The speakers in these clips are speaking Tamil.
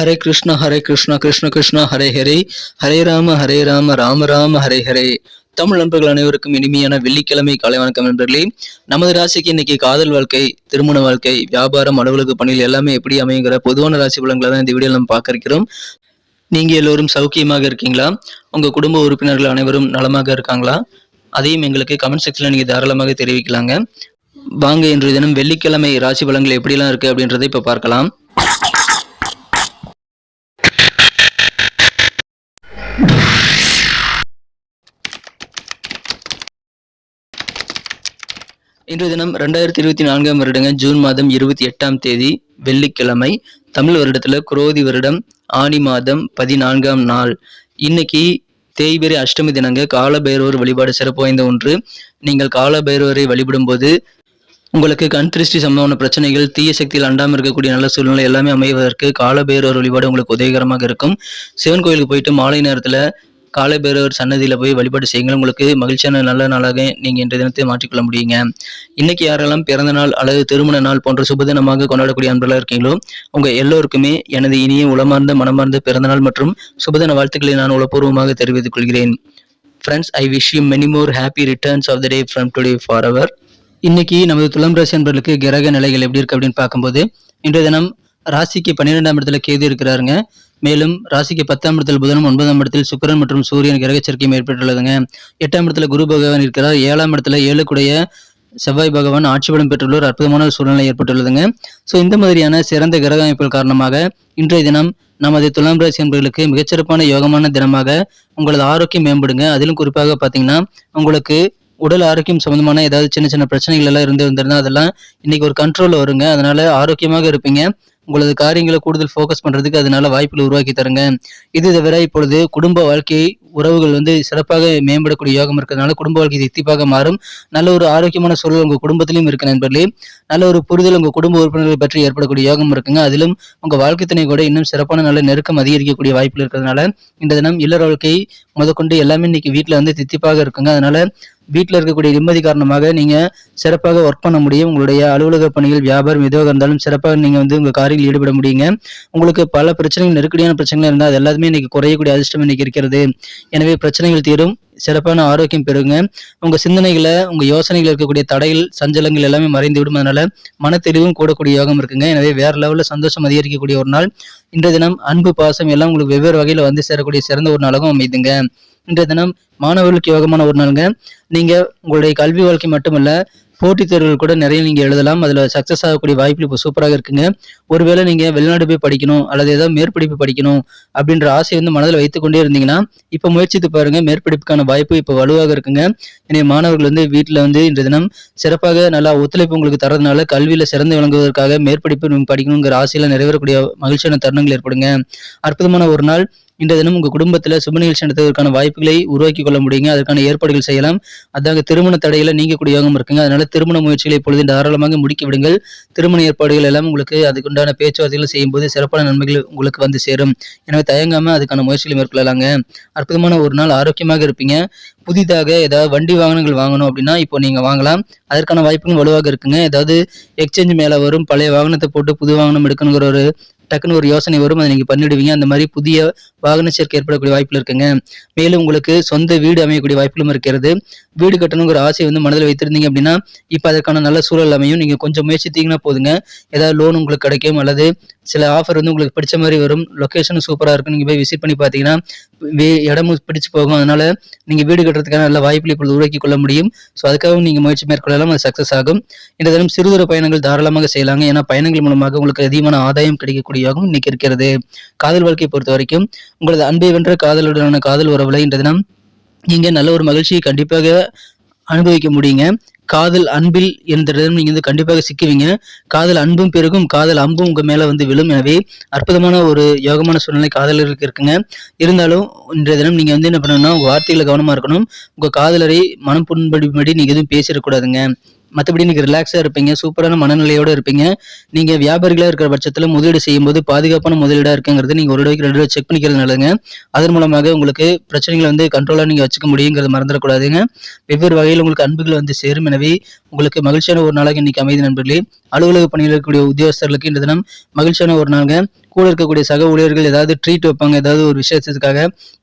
ஹரே கிருஷ்ணா ஹரே கிருஷ்ணா கிருஷ்ண கிருஷ்ண ஹரே ஹரே. ஹரே ராம ஹரே ராம ராம ராம ஹரே ஹரே. தமிழ் நண்பர்கள் அனைவருக்கும் இனிமையான வெள்ளிக்கிழமை காலை வணக்கம் நண்பர்களே. நமது ராசிக்கு இன்னைக்கு காதல் வாழ்க்கை திருமண வாழ்க்கை வியாபாரம் அலுவலக பணிகள் எல்லாமே எப்படி அமையுங்கிற பொதுவான ராசி பலன்களை தான் இந்த வீடியோ நம்ம பார்க்க இருக்கிறோம். நீங்க எல்லோரும் சௌக்கியமாக இருக்கீங்களா? உங்க குடும்ப உறுப்பினர்கள் அனைவரும் நலமாக இருக்காங்களா? அதையும் எங்களுக்கு கமெண்ட் செக்ஷன்ல நீங்க தாராளமாக தெரிவிக்கலாங்க. வாங்க இன்றைய தினம் வெள்ளிக்கிழமை ராசி பலன்கள் எப்படிலாம் இருக்கு அப்படின்றதை இப்ப பார்க்கலாம். இன்றைய தினம் ரெண்டாயிரத்தி இருபத்தி நான்காம் வருடங்க ஜூன் மாதம் இருபத்தி எட்டாம் தேதி வெள்ளிக்கிழமை தமிழ் வருடத்துல குரோதி வருடம் ஆனி மாதம் பதினான்காம் நாள். இன்னைக்கு தேய்பிரை அஷ்டமி தினங்க காலபைரவர் வழிபாடு சிறப்பு வாய்ந்த ஒன்று. நீங்கள் காலபைரவரை வழிபடும் போது உங்களுக்கு கண் திருஷ்டி சம்பந்தமான பிரச்சனைகள் தீய சக்தியில் அண்டாமல் இருக்கக்கூடிய நல்ல சூழ்நிலை எல்லாமே அமைவதற்கு காலபைரவர் வழிபாடு உங்களுக்கு உதவிகரமாக இருக்கும். சிவன் கோயிலுக்கு போயிட்டு மாலை நேரத்தில் காலபேரவர் சன்னதியில் போய் வழிபாடு செய்யுங்கள். உங்களுக்கு மகிழ்ச்சியான நல்ல நாளாக நீங்கள் இன்றைய தினத்தை மாற்றிக்கொள்ள முடியுங்க. இன்னைக்கு யாரெல்லாம் பிறந்த நாள் அல்லது திருமண நாள் போன்ற சுபதினமாக கொண்டாடக்கூடிய அன்பர்களாக இருக்கீங்களோ உங்கள் எல்லோருக்குமே எனது இனிய உளமார்ந்த மனமார்ந்த பிறந்த நாள் மற்றும் சுபதின வாழ்த்துக்களை நான் உளப்பூர்வமாக தெரிவித்துக் கொள்கிறேன். Friends I wish you many more happy returns of the day from today for our இன்னைக்கு நமது துலாம் ராசி அன்பர்களுக்கு கிரக நிலைகள் எப்படி இருக்கு அப்படின்னு பார்க்கும்போது இன்றைய தினம் ராசிக்கு பன்னிரெண்டாம் இடத்துல கேது இருக்கிறாருங்க. மேலும் ராசிக்கு பத்தாம் இடத்தில் புதனும் ஒன்பதாம் இடத்தில் சுக்கிரன் மற்றும் சூரியன் கிரக சேர்க்கையும் ஏற்பட்டுள்ளதுங்க எட்டாம் இடத்துல குரு பகவான் இருக்கிறார். ஏழாம் இடத்துல ஏழுக்குடைய செவ்வாய் பகவான் ஆட்சி பலம் பெற்றுள்ள ஒரு அற்புதமான ஒரு சூழ்நிலை ஏற்பட்டுள்ளதுங்க. ஸோ இந்த மாதிரியான சிறந்த கிரக அமைப்புகள் காரணமாக இன்றைய தினம் நமது துலாம் ராசி என்பர்களுக்கு மிகச்சிறப்பான யோகமான தினமாக உங்களது ஆரோக்கியம் மேம்படுங்க. அதிலும் குறிப்பாக பார்த்தீங்கன்னா உங்களுக்கு உடல் ஆரோக்கியம் சம்பந்தமான ஏதாவது சின்ன சின்ன பிரச்சனைகள் எல்லாம் இருந்து வந்திருந்தா அதெல்லாம் இன்னைக்கு ஒரு கண்ட்ரோலில் வருங்க. அதனால ஆரோக்கியமாக இருப்பீங்க. உங்களது காரியங்களை கூடுதல் ஃபோக்கஸ் பண்ணுறதுக்கு அதனால வாய்ப்புகளை உருவாக்கி தருங்க. இது தவிர இப்பொழுது குடும்ப வாழ்க்கை உறவுகள் வந்து சிறப்பாக மேம்படக்கூடிய யோகம் இருக்கிறதுனால குடும்ப வாழ்க்கை தித்திப்பாக மாறும். நல்ல ஒரு ஆரோக்கியமான சூழல் உங்கள் குடும்பத்திலும் இருக்கு நண்பர்களே. நல்ல ஒரு புரிதல் உங்கள் குடும்ப உறுப்பினர்களை பற்றி ஏற்படக்கூடிய யோகம் இருக்குங்க. அதிலும் உங்கள் வாழ்க்கை துணை கூட இன்னும் சிறப்பான நல்ல நெருக்கம் அதிகரிக்கக்கூடிய வாய்ப்புகள் இருக்கிறதுனால இந்த தினம் இல்லற வாழ்க்கை முதற்கொண்டு எல்லாமே இன்னைக்கு வீட்டில் வந்து தித்திப்பாக இருக்குங்க. அதனால வீட்டில் இருக்கக்கூடிய நிம்மதி காரணமாக நீங்கள் சிறப்பாக ஒர்க் பண்ண முடியும். உங்களுடைய அலுவலக பணிகள் வியாபாரம் எதுவாக இருந்தாலும் சிறப்பாக நீங்கள் வந்து உங்கள் காரியங்கள் ஈடுபட முடியுங்க. உங்களுக்கு பல பிரச்சனைகள் நெருக்கடியான பிரச்சனைகள் இருந்தால் அது எல்லாத்துமே இன்னைக்கு குறையக்கூடிய அதிர்ஷ்டம் இன்னைக்கு இருக்கிறது. எனவே பிரச்சனைகள் தீரும். சிறப்பான ஆரோக்கியம் பெறுங்க. உங்க சிந்தனைகளை உங்க யோசனைகள் இருக்கக்கூடிய தடைகள் சஞ்சலங்கள் எல்லாமே மறைந்து விடும் அதனால மனத்தெளிவும் கூடக்கூடிய யோகம் இருக்குங்க. எனவே வேற லெவல்ல சந்தோஷம் அதிகரிக்கக்கூடிய ஒரு நாள். இன்றைய தினம் அன்பு பாசம் எல்லாம் உங்களுக்கு வெவ்வேறு வகையில வந்து சேரக்கூடிய சிறந்த ஒரு நாளாகவும் அமைதுங்க இன்றைய தினம் மாணவர்களுக்கு யோகமான ஒரு நாளுங்க. நீங்க உங்களுடைய கல்வி வாழ்க்கை மட்டுமல்ல போட்டித் தேர்வுகள் கூட நிறைய நீங்க எழுதலாம். அதுல சக்சஸ் ஆகக்கூடிய வாய்ப்பு இப்போ சூப்பராக இருக்குங்க. ஒருவேளை நீங்க வெளிநாடு போய் படிக்கணும் அல்லது ஏதாவது மேற்படிப்பு படிக்கணும் அப்படின்ற ஆசை வந்து மனதில் வைத்துக்கொண்டே இருந்தீங்கன்னா இப்போ முயற்சித்து பாருங்க மேற்படிப்புக்கான வாய்ப்பு இப்போ வலுவாக இருக்குங்க. எனவே மாணவர்கள் வந்து வீட்டில் வந்து இன்றைய தினம் சிறப்பாக நல்லா ஒத்துழைப்பு உங்களுக்கு தரதுனால கல்வியில சிறந்து விளங்குவதற்காக மேற்படிப்பு படிக்கணுங்கிற ஆசையில நிறைவேறக்கூடிய மகிழ்ச்சியான தருணங்கள் ஏற்படுங்க. அற்புதமான ஒரு நாள். இன்றைய தினம் உங்க குடும்பத்துல சுப நிகழ்ச்சி நடத்துவதற்கான வாய்ப்புகளை உருவாக்கி கொள்ள முடியுங்க. அதற்கான ஏற்பாடுகள் செய்யலாம். அதாக திருமண தடையில நீங்கக்கூடிய யோகம் இருக்குங்க. அதனால திருமண முயற்சிகளை இப்பொழுது தாராளமாக முடிக்கி விடுங்கள். திருமண ஏற்பாடுகள் எல்லாம் உங்களுக்கு அதுக்குண்டான பேச்சுவார்த்தைகள் செய்யும்போது சிறப்பான நன்மைகள் உங்களுக்கு வந்து சேரும். எனவே தயங்காம அதுக்கான முயற்சிகளை மேற்கொள்ளலாங்க. அற்புதமான ஒரு நாள் ஆரோக்கியமாக இருப்பீங்க. புதிதாக ஏதாவது வண்டி வாகனங்கள் வாங்கணும் அப்படின்னா இப்போ நீங்க வாங்கலாம். அதற்கான வாய்ப்புகள் வலுவாக இருக்குங்க. ஏதாவது எக்ஸ்சேஞ்ச் மேலே வரும். பழைய வாகனத்தை போட்டு புது வாகனம் எடுக்கணுங்கிற ஒரு டக்குன்னு ஒரு யோசனை வரும் அதை நீங்க பண்ணிடுவீங்க. அந்த மாதிரி புதிய வாகன சேர்க்கை ஏற்படக்கூடிய வாய்ப்புகள் இருக்குங்க. மேலும் உங்களுக்கு சொந்த வீடு அமையக்கூடிய வாய்ப்புகளும் இருக்கிறது. வீடு கட்டணுங்கிற ஆசை வந்து மனதில் வைத்திருந்தீங்க அப்படின்னா இப்போ அதற்கான நல்ல சூழல் அமையும். நீங்க கொஞ்சம் முயற்சித்தீங்கன்னா போதுங்க. ஏதாவது லோன் உங்களுக்கு கிடைக்கும் அல்லது சில ஆஃபர் வந்து உங்களுக்கு பிடிச்ச மாதிரி வரும். லொக்கேஷன் சூப்பராக இருக்கும் நீங்கள் போய் விசிட் பண்ணி பார்த்தீங்கன்னா இடமும் பிடிச்சு போகும். அதனால நீங்கள் வீடு கட்டுறதுக்கான நல்ல வாய்ப்புகளை இப்பொழுது உருவாக்கி கொள்ள முடியும். ஸோ அதுக்காகவும் நீங்கள் முயற்சி மேற்கொள்ளலாம். அது சக்ஸஸ் ஆகும். இந்த தினம் சிறுதூர பயணங்கள் தாராளமாக செய்யலாங்க. ஏன்னா பயணங்கள் மூலமாக உங்களுக்கு அதிகமான ஆதாயம் கிடைக்கக்கூடிய யோகம் இன்னைக்கு இருக்கிறது. காதல் வாழ்க்கையை பொறுத்த வரைக்கும் உங்களது அன்பை வென்ற காதலுடனான காதல் உறவுல இந்த தினம் நீங்கள் நல்ல ஒரு மகிழ்ச்சியை கண்டிப்பாக அனுபவிக்க முடியுங்க. காதல் அன்பில் என்ற நீங்க வந்து கண்டிப்பாக சிக்குவீங்க. காதல் அன்பும் பெருகும் காதல் அம்பும் உங்க மேல வந்து விழும். எனவே அற்புதமான ஒரு யோகமான சூழ்நிலை காதலருக்கு இருக்குங்க. இருந்தாலும் இன்றைய தினம் நீங்க வந்து என்ன பண்ணணும்னா உங்க வார்த்தைகளை கவனமா இருக்கணும். உங்க காதலரை மனம் புண்படும்படி நீங்க எதுவும் பேசிடக்கூடாதுங்க. மற்றபடி நீங்கள் ரிலாக்ஸாக இருப்பீங்க சூப்பரான மனநிலையோடு இருப்பீங்க. நீங்கள் வியாபாரிகளாக இருக்கிற பட்சத்தில் முதலீடு செய்யும்போது பாதுகாப்பான முதலீடாக இருக்குங்கிறது நீங்கள் ஒரு தடவைக்கு ரெண்டு செக் பண்ணிக்கிறது நல்லதுங்க. அதன் மூலமாக உங்களுக்கு பிரச்சனைகளை வந்து கண்ட்ரோலாக நீங்கள் வச்சுக்க முடியுங்கிறது மறந்துடக்கூடாதுங்க வெவ்வேறு வகையில் உங்களுக்கு அன்புகள் வந்து சேரும். எனவே உங்களுக்கு மகிழ்ச்சியான ஒரு நாளாக இன்னைக்கு அமைதி நண்பர்களே. அலுவலக பணியில் இருக்கக்கூடிய உத்தியோகஸ்தர்களுக்கு இந்த தினம் மகிழ்ச்சியான ஒரு நாளுங்க. கூட இருக்கக்கூடிய சக ஊழியர்கள் ஏதாவது ட்ரீட் வைப்பாங்க ஏதாவது ஒரு விசேஷத்துக்காக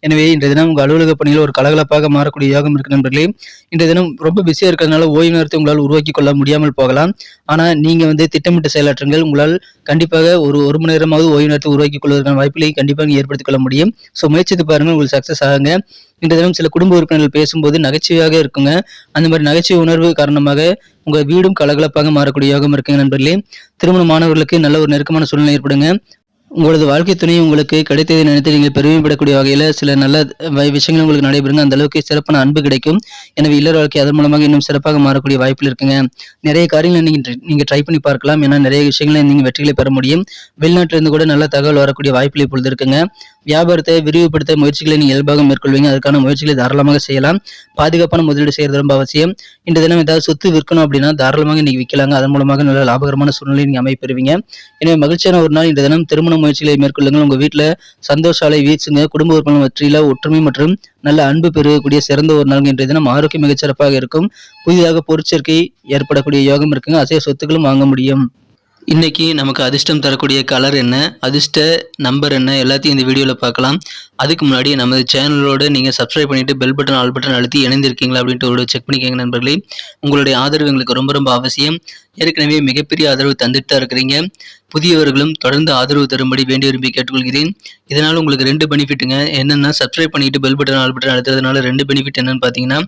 எனவே இன்றைய தினம் உங்கள் அலுவலக பணியில் ஒரு கலகலப்பாக மாறக்கூடிய யோகம் இருக்கு நண்பர்களே. இன்றைய தினம் ரொம்ப பிஸியாக இருக்கிறதுனால ஓய்வு நேரத்தை உங்களால் உருவாக்கி கொள்ள முடியாமல் போகலாம். ஆனால் நீங்கள் வந்து திட்டமிட்டு செயலாற்றுங்கள் உங்களால் கண்டிப்பாக ஒரு ஒரு மணி நேரமாவது ஓய்வு நேரத்தை உருவாக்கி கொள்வதற்கான வாய்ப்புகளை கண்டிப்பாக ஏற்படுத்திக் கொள்ள முடியும். ஸோ முயற்சித்து பாருங்கள் உங்களுக்கு சக்ஸஸ் ஆகுங்க. இந்த தினம் சில குடும்ப உறுப்பினர்கள் பேசும்போது நகைச்சுவையாக இருக்குங்க. அந்த மாதிரி நகைச்சுவை உணர்வு காரணமாக உங்கள் வீடும் கலகலப்பாக மாறக்கூடிய யோகம் இருக்குங்க நண்பர்களே. திருமண மாணவர்களுக்கு நல்ல ஒரு நெருக்கமான சூழ்நிலை ஏற்படுங்க. உங்களது வாழ்க்கை துணை உங்களுக்கு கிடைத்ததை நினைத்து நீங்கள் பெருமைப்படக்கூடிய வகையில் சில நல்ல விஷயங்கள் உங்களுக்கு நடைபெறுங்க. அந்த அளவுக்கு சிறப்பான அன்பு கிடைக்கும். எனவே இல்லற வாழ்க்கை அதன் மூலமாக இன்னும் சிறப்பாக மாறக்கூடிய வாய்ப்பில் இருக்குங்க. நிறைய காரியங்களை நீங்க நீங்கள் ட்ரை பண்ணி பார்க்கலாம். ஏன்னா நிறைய விஷயங்களை நீங்கள் வெற்றிகளை பெற முடியும். வெளிநாட்டிலிருந்து கூட நல்ல தகவல் வரக்கூடிய வாய்ப்புகள் இப்பொழுது இருக்குங்க. வியாபாரத்தை விரிவுபடுத்த முயற்சிகளை நீங்க இயல்பாக மேற்கொள்வீங்க. அதுக்கான முயற்சிகளை தாராளமாக செய்யலாம். பாதுகாப்பான முதலீடு செய்கிறது ரொம்ப அவசியம். இந்த தினம் ஏதாவது சொத்து விற்கணும் அப்படின்னா தாராளமாக இன்னைக்கு விற்கலாங்க. அதன் மூலமாக நல்ல லாபகரமான சூழ்நிலை நீங்க அமைப்பெறுவீங்க. எனவே மகிழ்ச்சியான ஒரு நாள் இந்த தினம். திருமணம் முயற்சிகளை மேற்கொள்ளுங்கள். உங்க வீட்டுல சந்தோஷ அலை குடும்ப உறுப்பினர் வெற்றியில ஒற்றுமை மற்றும் நல்ல அன்பு பெருகக்கூடிய சிறந்த ஒரு நாள் இன்றைய தினம் ஆரோக்கியம் மிகச்சிறப்பாக இருக்கும். புதிதாக பொருட்சேர்க்கை ஏற்படக்கூடிய யோகம் இருக்குங்க. அசைய சொத்துக்களும் வாங்க முடியும். இன்னைக்கு நமக்கு அதிர்ஷ்டம் தரக்கூடிய கலர் என்ன? அதிர்ஷ்ட நம்பர் என்ன? எல்லாத்தையும் இந்த வீடியோவில் பார்க்கலாம். அதுக்கு முன்னாடி நமது சேனலோடு நீங்கள் சப்ஸ்கிரைப் பண்ணிட்டு பெல் பட்டன் ஆல் பட்டன் அழுத்தி இணைந்திருக்கீங்களா அப்படின்ட்டு ஒரு செக் பண்ணிக்கோங்க நண்பர்களே. உங்களுடைய ஆதரவு எங்களுக்கு ரொம்ப ரொம்ப அவசியம். ஏற்கனவே மிகப்பெரிய ஆதரவு தந்துட்டு தான் இருக்கிறீங்க. புதியவர்களும் தொடர்ந்து ஆதரவு தரும்படி வேண்டி விரும்பி கேட்டுக்கொள்கிறேன். இதனால் உங்களுக்கு ரெண்டு பெனிஃபிட்டுங்க என்னென்னா சப்ஸ்கிரைப் பண்ணிட்டு பெல் பட்டன் ஆல் பட்டன் அழுத்துறதுனால ரெண்டு பெனிஃபிட் என்னன்னு பார்த்தீங்கன்னா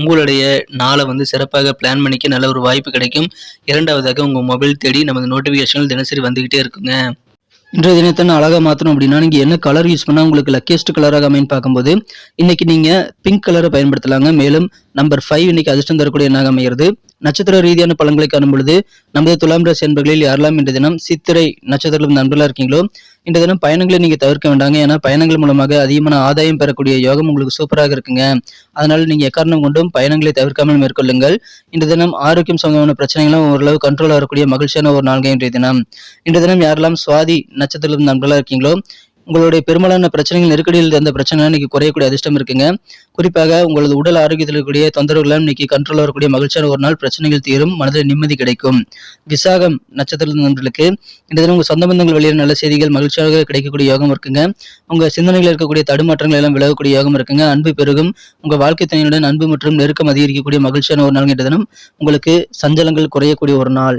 உங்களுடைய நாளை வந்து சிறப்பாக பிளான் பண்ணிக்க நல்ல ஒரு வாய்ப்பு கிடைக்கும். இரண்டாவதாக உங்கள் மொபைல் தேடி நமது நோட்டிஃபிகேஷன்கள் தினசரி வந்துகிட்டே இருக்குங்க. இன்றைய தினத்தை நான் அழகாக மாற்றணும் அப்படின்னா நீங்கள் என்ன கலர் யூஸ் பண்ணால் உங்களுக்கு லக்கியஸ்ட் கலராக அமைன்னு பார்க்கும்போது இன்றைக்கி நீங்கள் பிங்க் கலரை பயன்படுத்தலாங்க. மேலும் நம்பர் ஃபைவ் இன்னைக்கு அதிர்ஷ்டம் தரக்கூடிய என்னாக அமைகிறது. நட்சத்திர ரீதியான பலன்களை காணும் பொழுது நமது துலாம் ராசி என்பர்களில் யாரெல்லாம் இன்றைய தினம் சித்திரை நட்சத்திரம் நண்பர்களாக இருக்கீங்களோ இன்றைய தினம் பயணங்களை நீங்க தவிர்க்க வேண்டாங்க. ஏன்னா பயணங்கள் மூலமாக அதிகமான ஆதாயம் பெறக்கூடிய யோகம் உங்களுக்கு சூப்பராக இருக்குங்க. அதனால நீங்க எக்காரணம் கொண்டும் பயணங்களை தவிர்க்காமல் மேற்கொள்ளுங்கள். இன்றைய தினம் ஆரோக்கியம் சம்பந்தமான பிரச்சனைகளும் ஓரளவு கண்ட்ரோல் வரக்கூடிய மகிழ்ச்சியான ஒரு நாள்கள் இன்றைய தினம். இன்றைய தினம் யாரெல்லாம் சுவாதி நட்சத்திரம் நண்பர்களாக இருக்கீங்களோ உங்களுடைய பெரும்பாலான பிரச்சனைகள் நெருக்கடியில் இருந்த பிரச்சனை இன்னைக்கு குறையக்கூடிய அதிர்ஷ்டம் இருக்குங்க. குறிப்பாக உங்களது உடல் ஆரோக்கியத்தில் இருக்கக்கூடிய தொந்தரவுகளும் இன்னைக்கு கண்ட்ரோல் வரக்கூடிய மகிழ்ச்சியான ஒரு நாள் பிரச்சனைகள் தீரும் மனதில் நிம்மதி கிடைக்கும். விசாகம் நட்சத்திர நண்பர்களுக்கு இந்த தினம் உங்க சொந்த பந்தங்கள் வெளியே நல்ல செய்திகள் மகிழ்ச்சியாக கிடைக்கக்கூடிய யோகம் இருக்குங்க. உங்க சிந்தனையில் இருக்கக்கூடிய தடுமாற்றங்கள் எல்லாம் விலகக்கூடிய யோகம் இருக்குங்க. அன்பு பெருகும். உங்க வாழ்க்கை துணையுடன் அன்பு மற்றும் நெருக்கம் அதிகரிக்கக்கூடிய மகிழ்ச்சியான ஒரு நாள் என்ற தினம். உங்களுக்கு சஞ்சலங்கள் குறையக்கூடிய ஒரு நாள்.